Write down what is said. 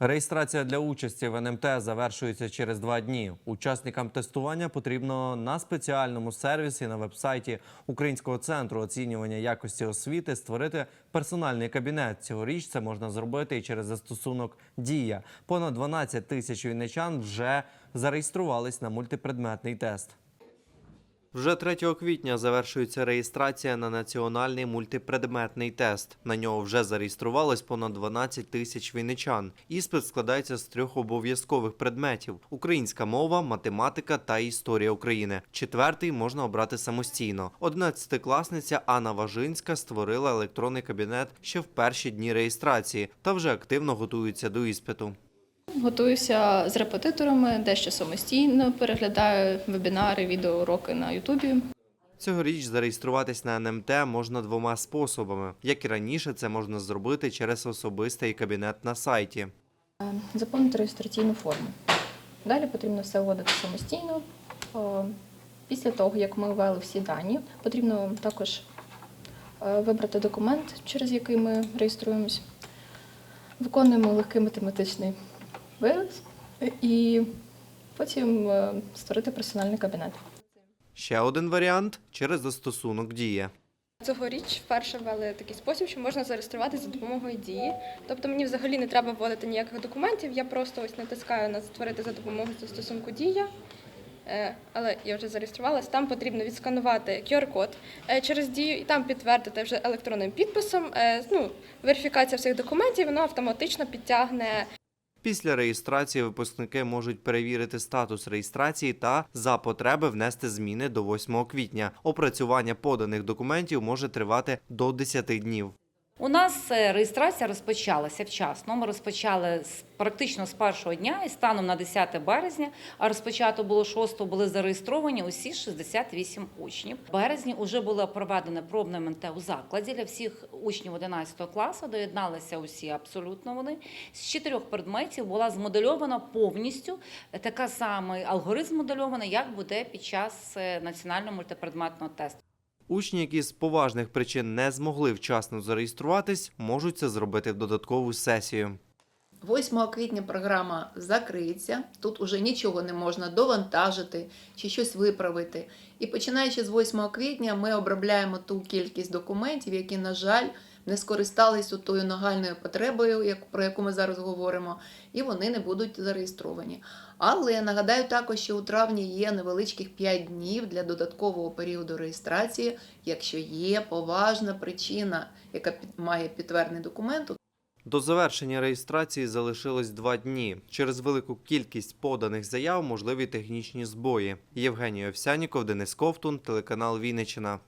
Реєстрація для участі в НМТ завершується через два дні. Учасникам тестування потрібно на спеціальному сервісі на вебсайті Українського центру оцінювання якості освіти створити персональний кабінет. Цьогоріч це можна зробити і через застосунок Дія. Понад 12 тисяч вінничан вже зареєструвались на мультипредметний тест. Вже 3 квітня завершується реєстрація на національний мультипредметний тест. На нього вже зареєструвалось понад 12 тисяч вінничан. Іспит складається з трьох обов'язкових предметів: українська мова, математика та історія України. Четвертий можна обрати самостійно. Одинадцятикласниця Анна Важинська створила електронний кабінет ще в перші дні реєстрації та вже активно готується до іспиту. Готуюся з репетиторами, дещо самостійно, переглядаю вебінари, відеоуроки на Ютубі. Цьогоріч зареєструватись на НМТ можна двома способами. Як і раніше, це можна зробити через особистий кабінет на сайті. Заповнити реєстраційну форму. Далі потрібно все вводити самостійно. Після того, як ми ввели всі дані, потрібно також е, вибрати документ, через який ми реєструємось. Виконуємо легкий математичний вираз і потім е, створити персональний кабінет. Ще один варіант через застосунок Дія. Цьогоріч вперше ввели такий спосіб, що можна зареєструватися за допомогою дії. Тобто мені взагалі не треба вводити ніяких документів. Я просто ось натискаю на створити за допомогою застосунку Дія. Е, Але я вже зареєструвалась. Там потрібно відсканувати QR-код е, через дію і там підтвердити вже електронним підписом. Ну, верифікація всіх документів, воно автоматично підтягне Після реєстрації випускники можуть перевірити статус реєстрації та за потреби внести зміни до 8 квітня. Опрацювання поданих документів може тривати до 10 днів. У нас е, реєстрація розпочалася вчасно. Ми розпочали з практично з першого дня і станом на 10 березня, а розпочато було 6, були зареєстровані усі 68 учнів. В березні вже було проведене пробне МНТ у закладі для всіх учнів 11 класу. Доєдналися усі абсолютно вони. З чотирьох предметів була змодельована повністю така самий алгоритм модельований, як буде під час е, національного мультипредметного тесту. Учні, які з поважних причин не змогли вчасно зареєструватись, можуть це зробити в додаткову сесію. 8 квітня програма закриється. Тут уже нічого не можна довантажити чи щось виправити. І починаючи з 8 квітня, ми обробляємо ту кількість документів, які, на жаль, не скористались тою нагальною потребою, як- про яку ми зараз говоримо, і вони не будуть зареєстровані. Але нагадаю також, що у травні є невеличких 5 днів для додаткового періоду реєстрації, якщо є поважна причина, яка має підтверджений документ, До завершення реєстрації залишилось два дні. Через велику кількість поданих заяв можливі технічні збої. Євгеній Овсяніков, Денис Ковтун, телеканал Вінниччина.